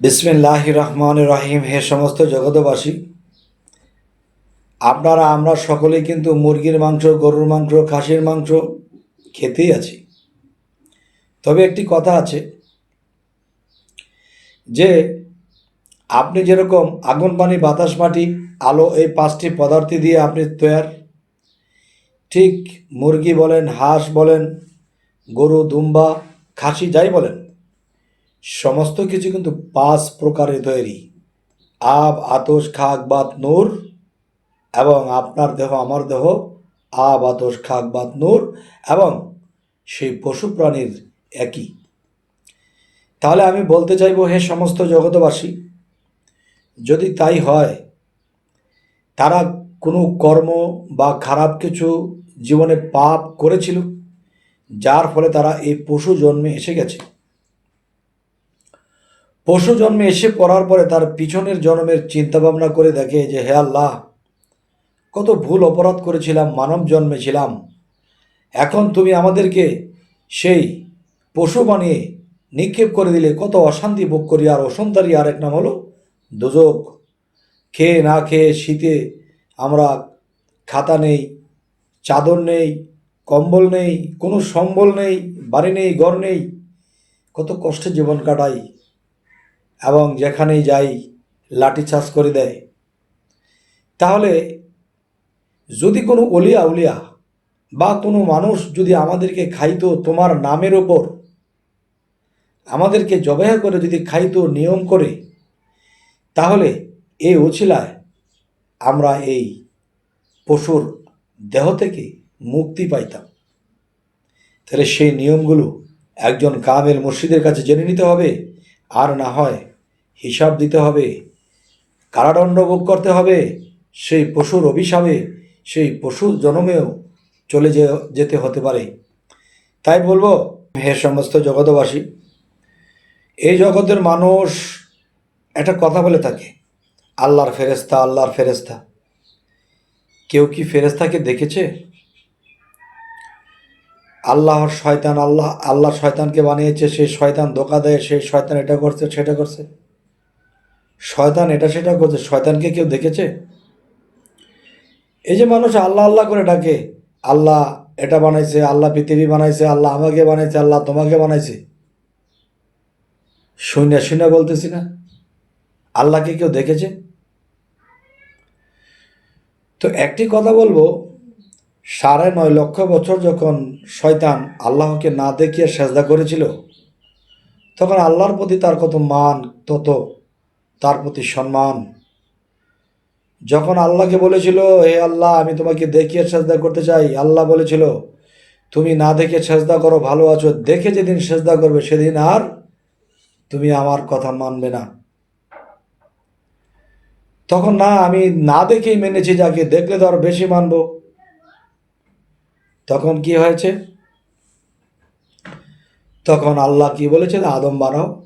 বিসমিল্লাহ রহমান রাহিম হে সমস্ত জগতবাসী আপনারা, আমরা সকলেই কিন্তু মুরগির মাংস, গরুর মাংস, খাসির মাংস খেতেই আছি। তবে একটি কথা আছে যে, আপনি যেরকম আগুন, পানি, বাতাস, মাটি, আলো এই পাঁচটি পদার্থ দিয়ে আপনি তৈয়ার, ঠিক মুরগি বলেন, হাঁস বলেন, গরু, দুম্বা, খাসি যাই বলেন সমস্ত কিছু কিন্তু পাঁচ প্রকারে তৈরি। আব, আতস খাক বাত, নূর এবং আপনার দেহ, আমার দেহ, আব, আতস খাক বাত, নূর এবং সেই পশু প্রাণীর একই। তাহলে আমি বলতে চাইব, হে সমস্ত জগতবাসী যদি তাই হয়, তারা কোনো কর্ম বা খারাপ কিছু জীবনে পাপ করেছিল, যার ফলে তারা এই পশু জন্মে এসে গেছে। পশু জন্মে এসে পড়ার পরে তার পিছনের জন্মের চিন্তা ভাবনা করে দেখে যে, হে আল্লাহ, কত ভুল অপরাধ করেছিলাম, মানব জন্মে ছিলাম। এখন তুমি আমাদেরকে সেই পশু বানিয়ে নিক্ষেপ করে দিলে কত অশান্তি ভোগ করি। আর অসন্তারই আরেক নাম হলো দুজক। খেয়ে না খেয়ে শীতে আমরা খাতা নেই, চাদর নেই, কম্বল নেই, কোনো সম্বল নেই, বাড়ি নেই, ঘর নেই। কত কষ্টে জীবন কাটাই। এবং যেখানেই যাই, লাঠি চাষ করে দেয়। তাহলে যদি কোনো অলিয়া উলিয়া বা কোনো মানুষ যদি আমাদেরকে খাইতো তোমার নামের ওপর, আমাদেরকে জবাহ করে যদি খাইতো নিয়ম করে, তাহলে এই ওছিলায় আমরা এই পশুর দেহ থেকে মুক্তি পাইতাম। তাহলে সেই নিয়মগুলো একজন কামের মুর্শিদের কাছে জেনে নিতে হবে, আর না হয় হিসাব দিতে হবে, কারাদণ্ড ভোগ করতে হবে, সেই পশুর অভিশাপে সেই পশুর জনমেও চলে যেতে হতে পারে। তাই বলব, হে সমস্ত জগতবাসী এই জগতের মানুষ একটা কথা বলে থাকে, আল্লাহর ফেরেস্তা আল্লাহর ফেরেস্তা কেউ কি ফেরেস্তাকে দেখেছে? আল্লাহর শয়তান, আল্লাহ আল্লাহ শয়তানকে বানিয়েছে সেই শয়তান ধোকা দেয় সেই শয়তান এটা করছে, সেটা করছে। শয়তান এটা সেটা করছে, শয়তানকে কেউ দেখেছে? এই যে মানুষ আল্লাহ আল্লাহ করে ডাকে, আল্লাহ এটা বানাইছে, আল্লাহ পৃথিবী বানাইছে, আল্লাহ আমাকে বানাইছে, আল্লাহ তোমাকে বানাইছে। শুনে শুনে বলতেছি না। আল্লাহকে কেউ দেখেছে? তো একটি কথা বলব, সাড়ে নয় লক্ষ বছর যখন শয়তান আল্লাহকে না দেখিয়ে সেজদা করেছিল, তখন আল্লাহর প্রতি তার কত মান, তত তার প্রতি সম্মান। যখন আল্লাহকে বলেছিল, হে আল্লাহ, আমি তোমাকে দেখিয়ে সেজদা করতে চাই। আল্লাহ বলেছিল, তুমি না দেখে সেজদা করো, ভালো আছো। দেখে যেদিন সেজদা করবে, সেদিন আর তুমি আমার কথা মানবে না। তখন, না, আমি না দেখেই মেনেছি, যাকে দেখলে তো আর বেশি মানবো। তখন কি হয়েছে? তখন আল্লাহ কি বলেছে আদম বানাও।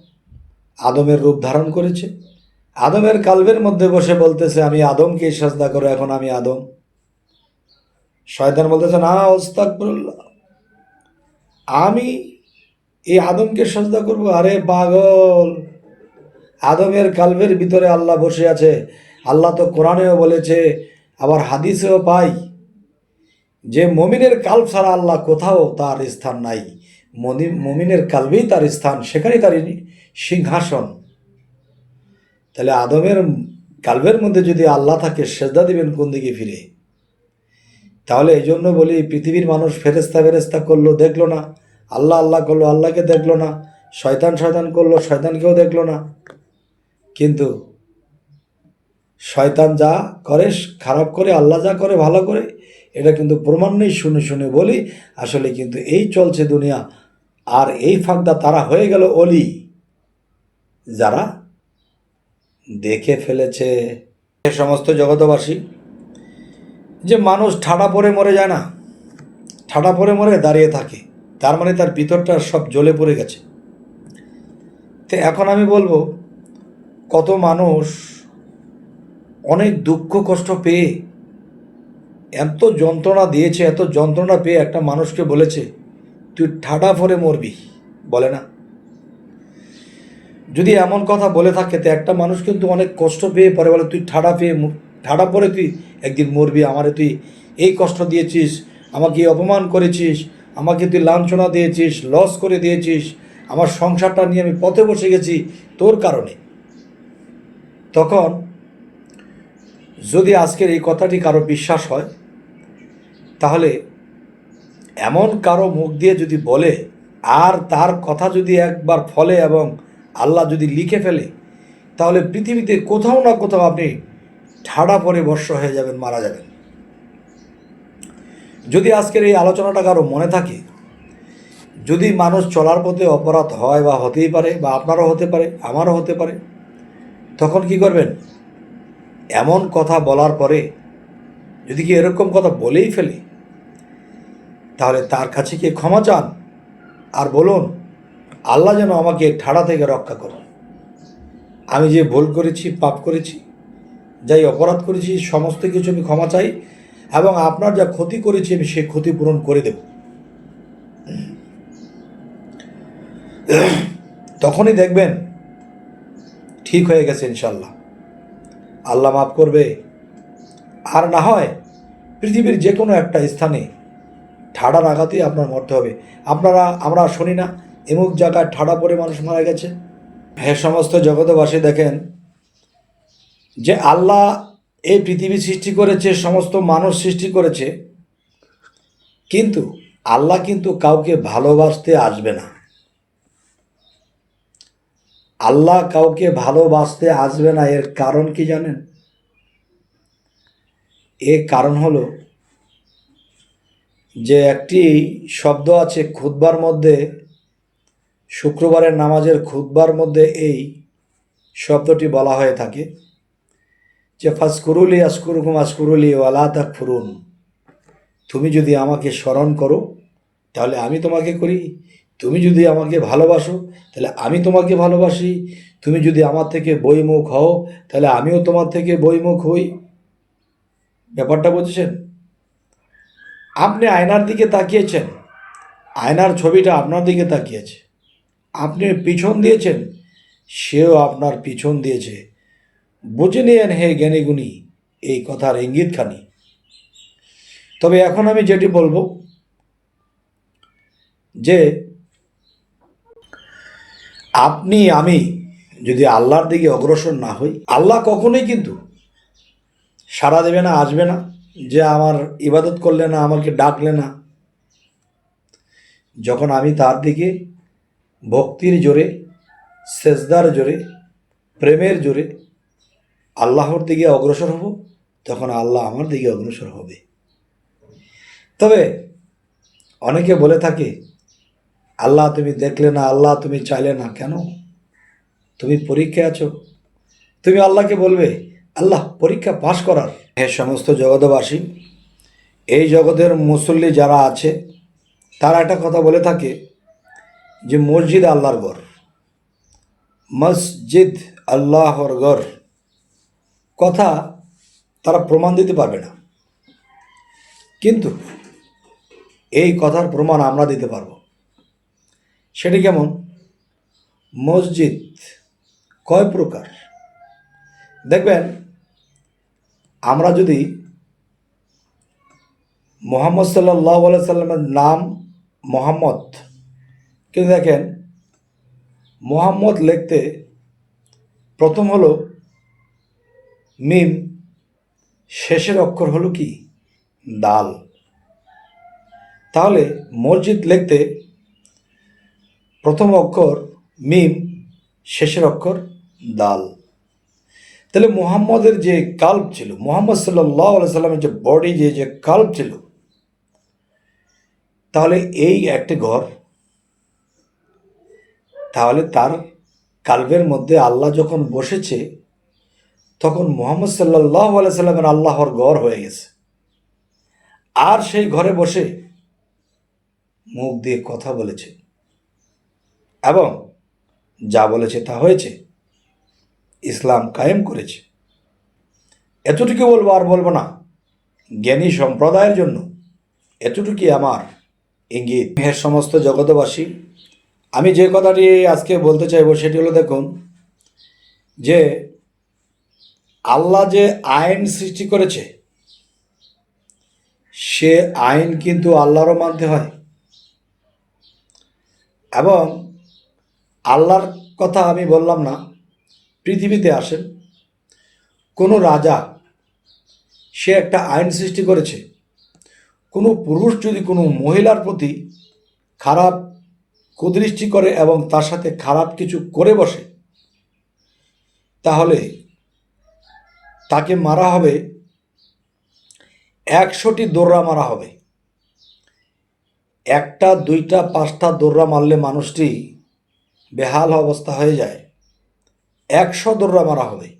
আদমের রূপ ধারণ করেছে। আদমের কালবের মধ্যে বসে বলতেছে, আমি আদমকে সাজদা করো, এখন আমি আদম। শয়তান বলতেছে, না ওস্তাকবুল্লাহ আমি এই আদমকে সাজদা করব। আরে পাগল! আদমের কালবের ভিতরে আল্লাহ বসে আছে। আল্লাহ তো কোরআনেও বলেছে, আবার হাদিসেও পাই যে মমিনের কাল ছাড়া আল্লাহ কোথাও তার স্থান নাই। মনি মমিনের কালবেই তার স্থান, সেখানেই তার সিংহাসন। তাহলে আদমের কালবের মধ্যে যদি আল্লাহ থাকে, সেজদা দিবেন কোন দিকে ফিরে? তাহলে এই জন্য বলি, পৃথিবীর মানুষ ফেরেস্তা ফেরেস্তা করল, দেখল না। আল্লাহ আল্লাহ করল, আল্লাহকে দেখল না। শয়তান শয়তান করল, শয়তানকেও দেখল না। কিন্তু শয়তান যা করে, খারাপ করে, আল্লাহ যা করে, ভালো করে, এটা কিন্তু প্রমাণ নেই, শুনে শুনে বলি, আসলে কিন্তু এই চলছে দুনিয়া। আর এই ফাঁকদা তারা হয়ে গেল অলি। যারা দেখে ফেলেছে সমস্ত জগতবাসী যে মানুষ ঠাডা পরে মরে যায় না। ঠাডা পরে মরে দাঁড়িয়ে থাকে। তার মানে তার ভিতরটা সব জ্বলে পড়ে গেছে। তো এখন আমি বলব, কত মানুষ অনেক দুঃখ কষ্ট পেয়ে এত যন্ত্রণা দিয়েছে, এত যন্ত্রণা পেয়ে একটা মানুষকে বলেছে, তুই ঠাডা পরে মরবি। বলে না। যদি এমন কথা বলে থাকে, তো একটা মানুষ কিন্তু অনেক কষ্ট পেয়ে পরে বলে, তুই ঠাডা পেয়ে ঠাডা পরে তুই, একদিন মরবি, আমারে তুই এই কষ্ট দিয়েছিস, আমাকে অপমান করেছিস, আমাকে তুই লাঞ্ছনা দিয়েছিস, লস করে দিয়েছিস, আমার সংসারটা নিয়ে আমি পথে বসে গেছি, তোর কারণে? তখন যদি আজকের এই কথাটি কারও বিশ্বাস হয়, তাহলে এমন কারও মুখ দিয়ে যদি বলে, আর তার কথা যদি একবার ফলে এবং আল্লাহ যদি লিখে ফেলে, তাহলে পৃথিবীতে কোথাও না কোথাও আপনি ঠাড়া পরে বর্ষ হয়ে যাবেন, মারা যাবেন। যদি আজকের এই আলোচনাটা কারও মনে থাকে, যদি মানুষ চলার পথে অপরাধ হয় বা হতেই পারে, বা আপনারও হতে পারে, আমারও হতে পারে, তখন কি করবেন? এমন কথা বলার পরে যদি কি এরকম কথা বলেই ফেলে, তাহলে তার কাছে কি ক্ষমা চান আর বলুন আল্লাহ যেন আমাকে ঠাড়া থেকে রক্ষা করুন। আমি যে ভুল করেছি, পাপ করেছি, যাই অপরাধ করেছি, সমস্ত কিছু আমি ক্ষমা চাই এবং আপনার যা ক্ষতি করেছি আমি সেই ক্ষতিপূরণ করে দেব। তখনই দেখবেন ঠিক হয়ে গেছে ইনশাল্লাহ আল্লাহ মাফ করবে। আর না হয় পৃথিবীর যে কোনো একটা স্থানে ঠাডার আঘাতেই আপনার মরতে হবে। আপনারা, আমরা শুনি না এমুক জায়গায় ঠাডা পড়ে মানুষ মারা গেছে। হে সমস্ত জগতবাসী দেখেন যে আল্লাহ এই পৃথিবী সৃষ্টি করেছে, সমস্ত মানুষ সৃষ্টি করেছে, কিন্তু আল্লাহ কিন্তু কাউকে ভালোবাসতে আসবে না। আল্লাহ কাউকে ভালোবাসতে আসবে না, এর কারণ কি জানেন? এর কারণ হলো যে একটি শব্দ আছে, খুতবার মধ্যে শুক্রবারের নামাজের খুতবার মধ্যে এই শব্দটি বলা হয়ে থাকে যে ফাসকুরুলি আসকুরুকুম আসকুরুলি ওয়ালা তাক ফুরুন তুমি যদি আমাকে স্মরণ করো, তাহলে আমি তোমাকে করি। তুমি যদি আমাকে ভালোবাসো, তাহলে আমি তোমাকে ভালোবাসি। তুমি যদি আমার থেকে বইমুখ হও, তাহলে আমিও তোমার থেকে বইমুখ হই। ব্যাপারটা বুঝেছেন? আপনি আয়নার দিকে তাকিয়েছেন। আয়নার ছবিটা আপনার দিকে তাকিয়েছে। আপনি পিছন দিয়েছেন, সেও আপনার পিছন দিয়েছে। বুঝে নিয়েন হে জ্ঞানীগুণী, এই কথার ইঙ্গিতখানি তবে এখন আমি যেটি বলব, যে আপনি, আমি যদি আল্লাহর দিকে অগ্রসর না হই, আল্লাহ কখনোই কিন্তু সাড়া দেবে না, আসবে না, যে আমার ইবাদত করলে না, আমাকে ডাকলে না। যখন আমি তার দিকে ভক্তির জোরে, সেজদার জোরে, প্রেমের জোরে আল্লাহর দিকে অগ্রসর হব, তখন আল্লাহ আমার দিকে অগ্রসর হবে। তবে অনেকে বলে থাকে, আল্লাহ তুমি দেখলে না, আল্লাহ তুমি চাইলে না, কেন? তুমি পরীক্ষায় আছো। তুমি আল্লাহকে বলবে, আল্লাহ, পরীক্ষা পাশ করার। হে সমস্ত জগতবাসী এই জগতের মুসল্লি যারা আছে, তারা একটা কথা বলে থাকে যে মসজিদ আল্লাহর ঘর, মসজিদ আল্লাহর ঘর, কথা তারা প্রমাণ দিতে পারবে না। কিন্তু এই কথার প্রমাণ আমরা দিতে পারব। সেটি কেমন? মসজিদ কয় প্রকার? দেখবেন, আমরা যদি মোহাম্মদ সাল্লাহ সাল্লামের নাম মোহাম্মদ কিন্তু দেখেন, মোহাম্মদ লিখতে প্রথম হলো, মিম শেষের অক্ষর হলো কি? দাল। তাহলে মসজিদ লিখতে প্রথম অক্ষর মিম, শেষের অক্ষর দাল। তাহলে মুহাম্মদের যে কাল্প ছিল, মোহাম্মদ সাল্লাহ সাল্লামের যে বডি, যে যে কাল্প ছিল, তাহলে এই একটি ঘর তাহলে তার কাল্পের মধ্যে আল্লাহ যখন বসেছে, তখন মোহাম্মদ সাল্লাহ সাল্লামের আল্লাহর ঘর হয়ে গেছে। আর সেই ঘরে বসে মুখ দিয়ে কথা বলেছে এবং যা বলেছে তা হয়েছে। ইসলাম কায়েম করেছে। এতটুকু বলব আর বলব না। জ্ঞানী সম্প্রদায়ের জন্য এতটুকুই আমার ইঙ্গিত। মেহের সমস্ত জগতবাসী আমি যে কথাটি আজকে বলতে চাইব সেটি হলো দেখুন, যে আল্লাহ যে আইন সৃষ্টি করেছে, সে আইন কিন্তু আল্লাহরও মানতে হয়। এবং আল্লাহর কথা আমি বললাম না, পৃথিবীতে আসেন, কোনো রাজা, সে একটা আইন সৃষ্টি করেছে, কোনো পুরুষ যদি কোনো মহিলার প্রতি খারাপ কুদৃষ্টি করে এবং তার সাথে খারাপ কিছু করে বসে, তাহলে তাকে মারা হবে, একশোটি দৌড়া মারা হবে। একটা, দুইটা, পাঁচটা দৌড়া মারলে মানুষটি বেহাল অবস্থা হয়ে যায়। একশো দৌড়া মারা হবে।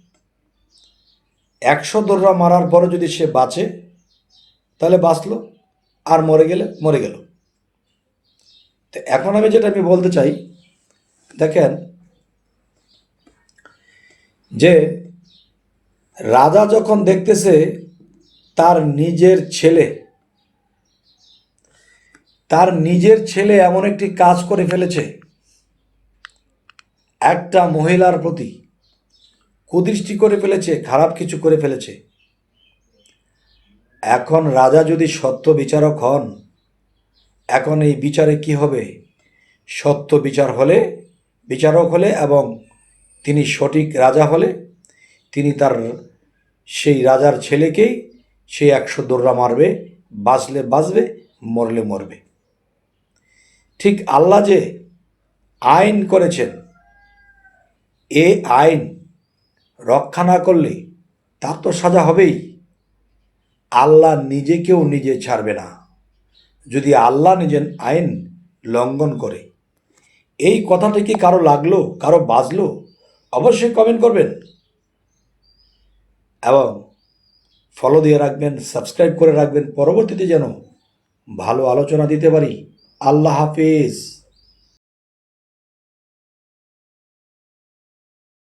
একশো দৌড়া মারার পরে যদি সে বাঁচে, তাহলে বাঁচলো, আর মরে গেলে, মরে গেল। এখন আমি যেটা আমি বলতে চাই, দেখেন, যে রাজা যখন দেখতেছে তার নিজের ছেলে, তার নিজের ছেলে এমন একটি কাজ করে ফেলেছে, একটা মহিলার প্রতি কুদৃষ্টি করে ফেলেছে, খারাপ কিছু করে ফেলেছে। এখন রাজা যদি সত্য বিচারক হন এখন এই বিচারে কি হবে? সত্য বিচার হলে বিচারক হলে এবং তিনি সঠিক রাজা হলে, তিনি তার সেই রাজার ছেলেকেই সে একশো দৌড়া মারবে, বাঁচলে বাঁচবে, মরলে মরবে। ঠিক আল্লাহ যে আইন করেছেন, এ আইন রক্ষা না করলে তার তো সাজা হবেই। আল্লাহ নিজেকেও নিজে ছাড়বে না। যদি আল্লাহ নিজের আইন লঙ্ঘন করে। এই কথাটি কি কারও লাগল, কারও বাজলো? অবশ্যই কমেন্ট করবেন। এবং ফলো দিয়ে রাখবেন সাবস্ক্রাইব করে রাখবেন। পরবর্তীতে যেন ভালো আলোচনা দিতে পারি। আল্লাহ হাফিজ।